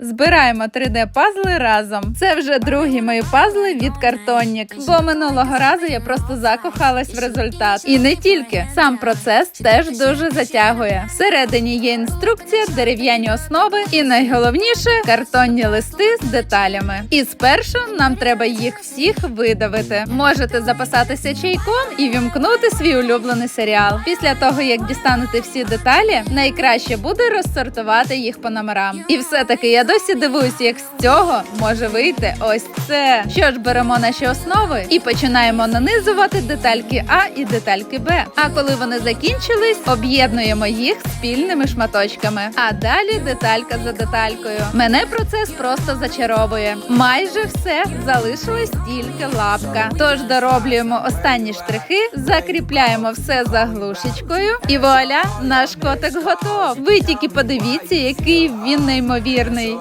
Збираємо 3D-пазли разом. Це вже другі мої пазли від картоннік. Бо минулого разу я просто закохалась в результат. І не тільки сам процес теж дуже затягує. Всередині є інструкція, дерев'яні основи і найголовніше картонні листи з деталями. І спершу нам треба їх всіх видавити. Можете записатися чайком і вімкнути свій улюблений серіал. Після того як дістанете всі деталі, найкраще буде розсортувати їх по номерам. І все таки я досі дивуюся, як з цього може вийти ось це. Що ж, беремо наші основи і починаємо нанизувати детальки А і детальки Б. А коли вони закінчились, об'єднуємо їх спільними шматочками. А далі деталька за деталькою. Мене процес просто зачаровує. Майже все залишилась тільки лапка. Тож дороблюємо останні штрихи, закріпляємо все заглушечкою, і вуаля, наш котик готов. Ви тільки подивіться, який він неймовірний.